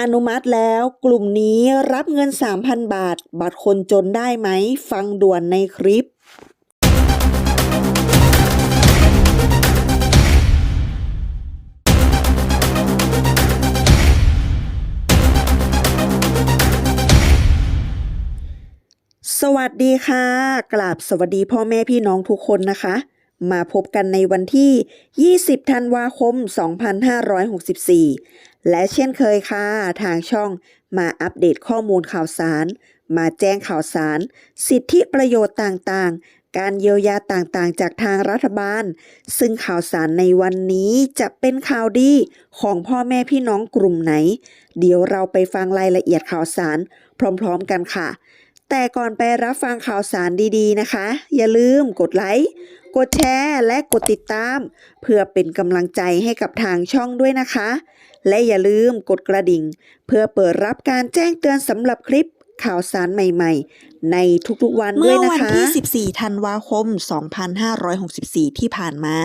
อนุมัติแล้วกลุ่มนี้รับเงิน 3,000 บาท บัตรคนจนได้ไหม ฟังด่วนในคลิปสวัสดีค่ะ กราบสวัสดีพ่อแม่พี่น้องทุกคนนะคะ มาพบกันในวันที่ 20 ธันวาคม 2564 และเช่นเคยค่ะ ทางช่องมาอัปเดตข้อมูลข่าวสาร มาแจ้งข่าวสาร สิทธิประโยชน์ต่างๆ การเยียวยาต่างๆ จากทางรัฐบาล ซึ่งข่าวสารในวันนี้จะเป็นข่าวดีของพ่อแม่พี่น้องกลุ่มไหน เดี๋ยวเราไปฟังรายละเอียดข่าวสาร พร้อมๆกันค่ะ แต่ก่อนไปรับฟังข่าวสารดีๆนะคะ อย่าลืมกดไลค์ กดแชร์และกดติดตาม เพื่อเป็นกำลังใจให้กับทางช่องด้วยนะคะ และอย่าลืมกดกระดิ่ง เพื่อเปิดรับการแจ้งเตือนสำหรับคลิปข่าวสารใหม่ ๆ ในทุกๆวันด้วยนะคะ เมื่อวันที่ 14 ธันวาคม 2564 ที่ผ่านมา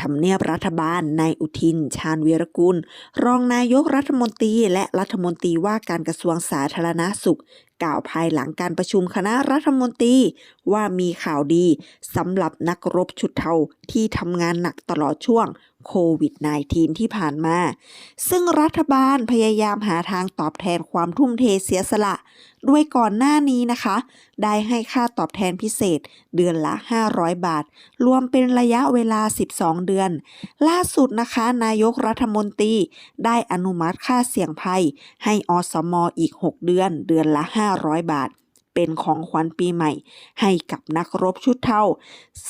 ทำเนียบรัฐบาลนายอุทิน ชาญวีรกุล รองนายกรัฐมนตรีและรัฐมนตรีว่าการกระทรวงสาธารณาสุข กล่าวภายหลังการประชุมคณะรัฐมนตรี ว่ามีข่าวดีสำหรับนักรบชุดเทาที่ทำงานหนักตลอดช่วงโควิด -19 ที่ผ่านมา ซึ่งรัฐบาลพยายามหาทางตอบแทนความทุ่มเทเสียสละ ด้วยก่อนหน้านี้นะคะได้ให้ค่าตอบแทนพิเศษ เดือนละ 500 บาท รวมเป็นระยะเวลา 12 เดือน ล่าสุดนะคะ นายกรัฐมนตรีได้อนุมัติค่าเสี่ยงภัย ให้อสมออีก 6 เดือน เดือนละ 500 บาทเป็นของขวัญปีใหม่ ให้กับนักรบชุดเท่า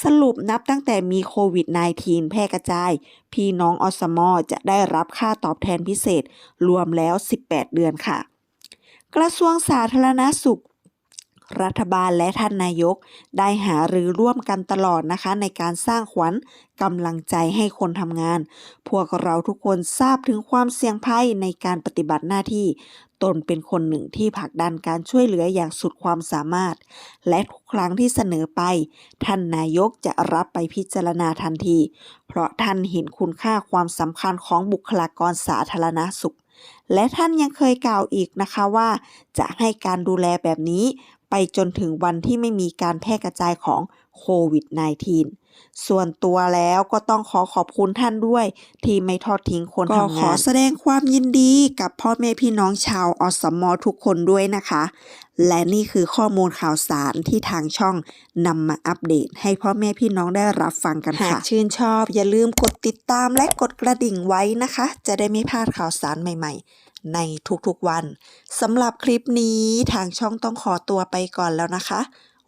สรุปนับตั้งแต่มีโควิด -19 แพร่กระจาย พี่น้องอสมอจะได้รับค่าตอบแทนพิเศษ รวมแล้ว 18 เดือนค่ะ กระทรวงสาธารณาสุข รัฐบาลและท่านนายก ได้หารือร่วมกันตลอดนะคะ ในการสร้างขวัญกำลังใจให้คนทำงาน พวกเราทุกคนทราบถึงความเสี่ยงภัยในการปฏิบัติหน้าที่ ตนเป็นคนหนึ่งที่ผลักดันการช่วยเหลืออย่างสุดความสามารถ และทุกครั้งที่เสนอไป ท่านนายกจะรับไปพิจารณาทันที เพราะท่านเห็นคุณค่าความสำคัญของบุคลากรสาธารณสุขและท่านยังเคยกล่าวอีกนะคะว่า จะให้การดูแลแบบนี้ ไปจนถึงวันที่ไม่มีการแพร่กระจายของโควิด -19 ส่วนตัวแล้วก็ต้องขอขอบคุณท่านด้วย ที่ไม่ทอดทิ้งคนทำงานก็ขอแสดงความยินดีกับพ่อแม่พี่น้องชาวอสมอทุกคนด้วยนะคะ และนี่คือข้อมูลข่าวสารที่ทางช่องนำมาอัปเดต ให้พ่อแม่พี่น้องได้รับฟังกันค่ะ หากชื่นชอบอย่าลืมกดติดตามและกดกระดิ่งไว้นะคะ จะได้ไม่พลาดข่าวสารใหม่ ๆในทุกๆวันสำหรับคลิปนี้ทางช่องต้องขอตัวไปก่อนแล้วนะคะ